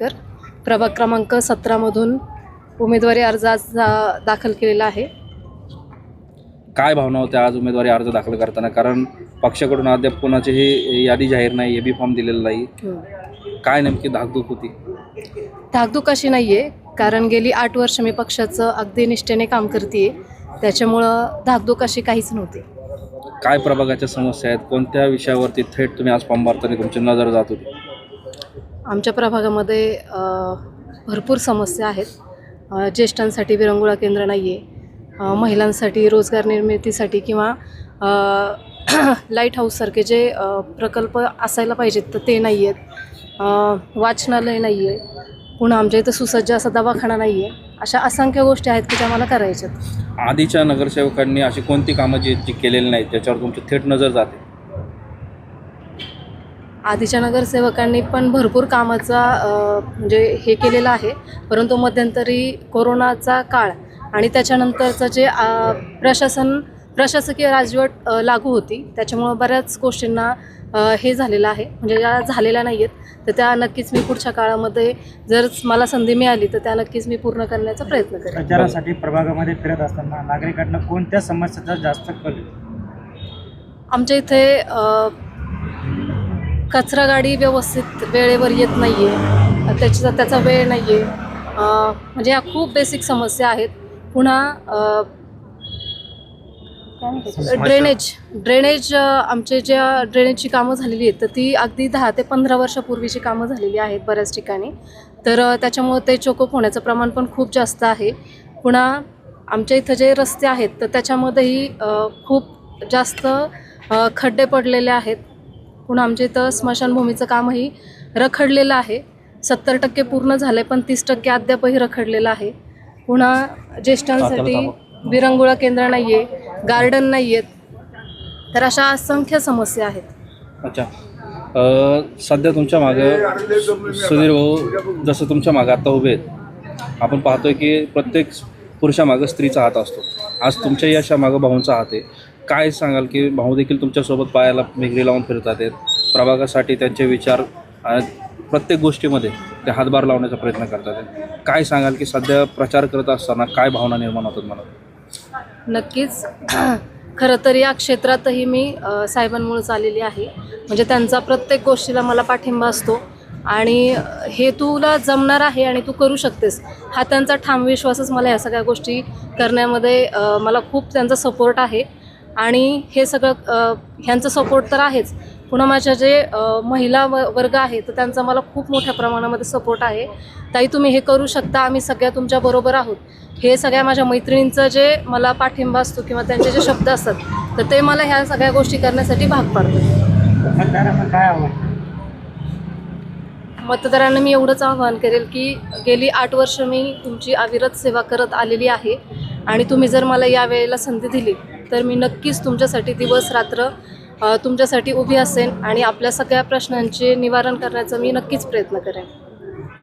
कर प्रभाग क्रमांक सतरामधून उमेदवारी अर्ज आज दा- दाखल केलेला आहे. काय भावना होत्या आज उमेदवारी अर्ज दाखल करताना? कारण पक्षाकडून अद्याप कोणाचीही यादी जाहीर नाही ए बी फॉर्म दिलेला नाही. काय नेमकी धाकधूक होती? धाकधूक अशी नाही आहे कारण गेली आठ वर्ष मी पक्षाचं अगदी निष्ठेने काम करते त्याच्यामुळं धाकधूक अशी काहीच नव्हती. काय प्रभागाच्या समस्या आहेत? कोणत्या विषयावरती थेट तुम्ही आज फॉर्म भरताना तुमची नजर जात होती? आमच्या प्रभागामध्ये भरपूर समस्या आहेत. ज्येष्ठांसाठी विरंगुळा केंद्र नाही आहे महिलांसाठी रोजगार निर्मितीसाठी किंवा लाइट हाऊससारखे जे प्रकल्प असायला पाहिजेत तर ते नाही आहेत वाचनालय नाही आहे पुन्हा आमच्या इथं सुसज्ज असा दवाखाना नाही आहे अशा असंख्य गोष्टी आहेत की ज्या मला करायच्यात. आधीच्या नगरसेवकांनी अशी कोणती कामं जी जी केलेली नाहीत ज्याच्यावर तुमची थेट नजर जाते. आधीच्या नगरसेवकांनी पण भरपूर कामाचा म्हणजे हे केलेलं आहे. परंतु मध्यंतरी कोरोनाचा काळ आणि त्याच्यानंतरचं जे प्रशासन प्रशासकीय राजवट लागू होती त्याच्यामुळं बऱ्याच गोष्टींना हे झालेलं आहे. म्हणजे ज्या झालेल्या नाही आहेत तर त्या नक्कीच मी पुढच्या काळामध्ये जर मला संधी मिळाली तर त्या नक्कीच मी पूर्ण करण्याचा प्रयत्न करेन. प्रचारासाठी प्रभागामध्ये फिरत असताना नागरिकांना कोणत्या समस्याचा जास्त कल? आमच्या इथे कचरा गाडी व्यवस्थित वेळेवर येत नाही आहे त्याचा त्याचा वेळ नाही आहे म्हणजे ह्या खूप बेसिक समस्या आहेत. पुन्हा ड्रेनेज ड्रेनेज आमचे ज्या ड्रेनेजची कामं झालेली आहेत तर ती अगदी दहा ते पंधरा वर्षापूर्वीची कामं झालेली आहेत बऱ्याच ठिकाणी. तर त्याच्यामुळे त्याच्यामुळं ते चोकोप होण्याचं प्रमाण पण खूप जास्त आहे. पुन्हा आमच्या इथं जे रस्ते आहेत तर त्याच्यामध्येही खूप जास्त खड्डे पडलेले आहेत. पुन्हा आमच्या इथं स्मशानभूमीचं कामही रखडलेलं आहे. सत्तर टक्के पूर्ण झालं आहे पण तीस टक्के अद्यापही रखडलेलं आहे. पुन्हा ज्येष्ठांसाठी विरंगुळा केंद्र नाही आहे गार्डन नाही आहेत तर अशा असंख्य समस्या आहेत. अच्छा. अ, सध्या तुमच्या मागं सुधीर भाऊ जसं तुमच्या मागं आता उभे आहेत आपण पाहतोय की प्रत्येक पुरुषामागं स्त्रीचा हात असतो. आज तुमच्या यशा मागं भाऊंचा हात आहे. काय सांगाल की भाऊ देखील तुमच्यासोबत पायाला मिगरी लावून फिरतात आहेत? प्रभागासाठी त्यांचे विचार प्रत्येक गोष्टीमध्ये ते हातभार लावण्याचा प्रयत्न करतात काय सांगाल की सध्या प्रचार करत असताना काय भावना निर्माण होतात मला? नक्कीच. खरं तर या क्षेत्रातही मी साहेबांमुळेच आलेली आहे. म्हणजे त्यांचा प्रत्येक गोष्टीला मला पाठिंबा असतो. आणि हे तुला जमणार आहे आणि तू करू शकतेस हा त्यांचा ठाम विश्वासच मला ह्या सगळ्या गोष्टी करण्यामध्ये मला खूप त्यांचा सपोर्ट आहे. आणि हे सगळं ह्यांचं सपोर्ट तर आहेच. पुन्हा माझ्या जे महिला व वर्ग आहे तर त्यांचा मला खूप मोठ्या प्रमाणामध्ये सपोर्ट आहे. ताई तुम्ही हे करू शकता आम्ही सगळ्या तुमच्याबरोबर आहोत. हे सगळ्या माझ्या मैत्रिणींचं जे मला पाठिंबा असतो किंवा त्यांचे जे शब्द असतात तर ते मला ह्या सगळ्या गोष्टी करण्यासाठी भाग पाडतात. मतदारांना काय मतदारांना मी एवढंच आवाहन करेल की गेली आठ वर्ष मी तुमची अविरत सेवा करत आलेली आहे. आणि तुम्ही जर मला या वेळेला संधी दिली तर मी नक्कीच तुमच्यासाठी दिवस रात्र तुमच्यासाठी उभी असेन आणि आपल्या सगळ्या प्रश्नांचे निवारण करण्याचा मी नक्कीच प्रयत्न करेन.